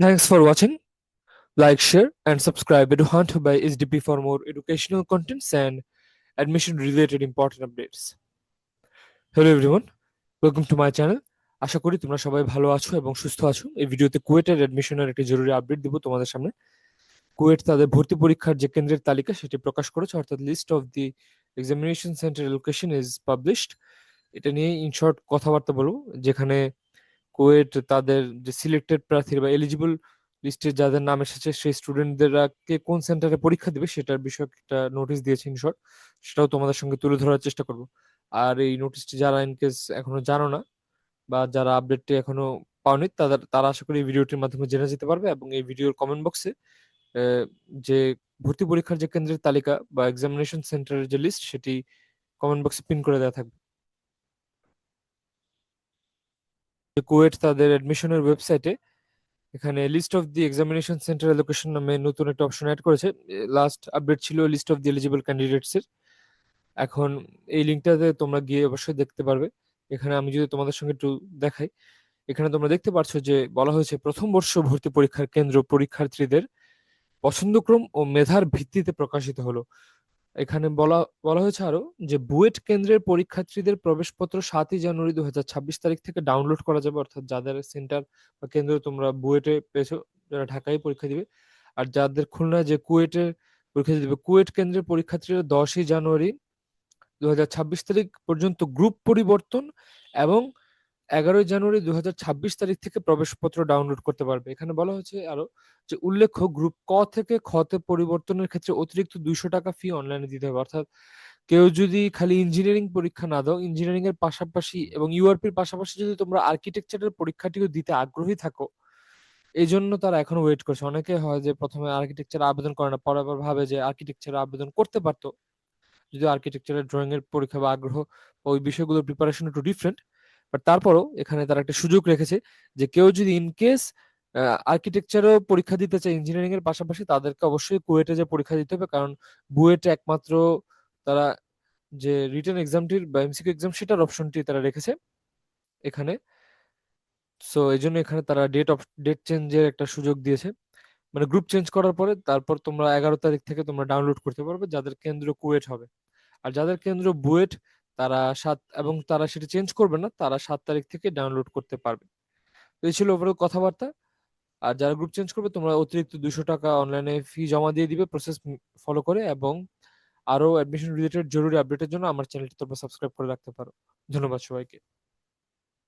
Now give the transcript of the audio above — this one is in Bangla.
Thanks for watching. Like, share, and subscribe to Hunt by SDP for more educational contents and admission related important updates. Hello everyone, welcome to my channel. আশা করি তোমরা সবাই ভালো আছো এবং সুস্থ আছো এই ভিডিওতে কুয়েটের অ্যাডমিশনের একটি জরুরি আপডেট দিব তোমাদের সামনে কুয়েট তাদের ভর্তি পরীক্ষার যে কেন্দ্রের তালিকা সেটি প্রকাশ করেছে অর্থাৎ list of the examination centre location is published এটা নিয়ে ইন শর্ট কথাবার্তা বলব যেখানে কুয়েট তাদের যে সিলেক্টেড প্রার্থীর বা এলিজিবল লিস্টে যাদের নাম এসেছে, সেই স্টুডেন্টদেরকে কোন সেন্টারে পরীক্ষা দিবে সেটার বিষয়ে একটা নোটিশ দিয়েছে ইন শর্ট সেটাও তোমাদের সঙ্গে তুলে ধরার চেষ্টা করব। আর এই নোটিশটি যারা ইনকেস এখনও জানো না বা যারা আপডেটটি এখনও পাওনি, তাদের, তারা আশা করি এই ভিডিওটির মাধ্যমে জেনে যেতে পারবে এবং এই ভিডিওর কমেন্ট বক্সে যে ভর্তি পরীক্ষার যে কেন্দ্রের তালিকা বা এক্সামিনেশন সেন্টারের যে লিস্ট সেটি কমেন্ট বক্সে পিন করে দেওয়া থাকবে। কুয়েট তাদের অ্যাডমিশনের ওয়েবসাইটে এখানে list of the examination centre location নামে নতুন একটা অপশন অ্যাড করেছে। লাস্ট আপডেট ছিল list of the eligible candidates এর। এখন এই লিঙ্কটাতে তোমরা গিয়ে অবশ্যই দেখতে পারবে। এখানে আমি যদি তোমাদের সঙ্গে একটু দেখাই, এখানে তোমরা দেখতে পাচ্ছ যে বলা হয়েছে প্রথম বর্ষ ভর্তি পরীক্ষার কেন্দ্র পরীক্ষার্থীদের পছন্দক্রম ও মেধার ভিত্তিতে প্রকাশিত হলো। এখানে বলা বলা হয়েছে আরও যে বুয়েট কেন্দ্রের পরীক্ষার্থীদের প্রবেশপত্র সাতই জানুয়ারি দু হাজার ছাব্বিশ তারিখ থেকে ডাউনলোড করা যাবে, অর্থাৎ যাদের সেন্টার বা কেন্দ্র তোমরা বুয়েটে পেয়েছ, যারা ঢাকায় পরীক্ষা দিবে, আর যাদের খুলনা যে কুয়েটের পরীক্ষা দিবে, কুয়েট কেন্দ্রের পরীক্ষার্থীরা দশই জানুয়ারি দুই হাজার ছাব্বিশ তারিখ পর্যন্ত গ্রুপ পরিবর্তন এবং এগারোই জানুয়ারি দু হাজার ছাব্বিশ তারিখ থেকে প্রবেশপত্র ডাউনলোড করতে পারবে। এখানে বলা হয়েছে আরও যে উল্লেখ্য গ্রুপ ক থেকে খতে পরিবর্তনের ক্ষেত্রে অতিরিক্ত দুইশো টাকা ফি অনলাইনে দিতে হবে। অর্থাৎ কেউ যদি খালি ইঞ্জিনিয়ারিং পরীক্ষা না দাও ইঞ্জিনিয়ারিং এর পাশাপাশি এবং ইউআরপির পাশাপাশি যদি তোমরা আর্কিটেকচারের পরীক্ষাটিও দিতে আগ্রহী থাকো এই জন্য তারা এখনও ওয়েট করছে। অনেকে হয় যে প্রথমে আর্কিটেকচার আবেদন করে না, পরে ভাবে যে আর্কিটেকচার আবেদন করতে পারতো। যদি আর্কিটেকচারের ড্রয়িং এর পরীক্ষা বা আগ্রহ, ওই বিষয়গুলোর প্রিপারেশন একটু ডিফারেন্ট বাট তারপরও এখানে তারা একটা সুযোগ রেখেছে যে কেউ যদি ইন কেস আর্কিটেকচারও পরীক্ষা দিতে চায় ইঞ্জিনিয়ারিং এর পাশাপাশি তাদেরকে অবশ্যই কুয়েটে যে পরীক্ষা দিতে হবে, কারণ বুয়েটে একমাত্র তারা যে রিটার্ন এক্সামটির বা এমসিকিউ এক্সাম সেটার অপশনটি তারা রেখেছে এখানে। সো এই জন্য এখানে তারা ডেট অফ ডেট চেঞ্জের একটা সুযোগ দিয়েছে। মানে গ্রুপ চেঞ্জ করার পরে তারপর তোমরা এগারো তারিখ থেকে তোমরা ডাউনলোড করতে পারবে, যাদের কেন্দ্র কুয়েট হবে। আর যাদের কেন্দ্র বুয়েট তারা সাত, এবং তারা সেটা চেঞ্জ করবে না, তারা সাত তারিখ থেকে ডাউনলোড করতে পারবে। এই ছিল ওভারঅল কথাবার্তা। আর যারা গ্রুপ চেঞ্জ করবে, তোমরা অতিরিক্ত দুশো টাকা অনলাইনে ফি জমা দিয়ে দিবে প্রসেস ফলো করে, এবং আরও অ্যাডমিশন রিলেটেড জরুরি আপডেটের জন্য আমার চ্যানেলটি তোমরা সাবস্ক্রাইব করে রাখতে পারো। ধন্যবাদ সবাইকে।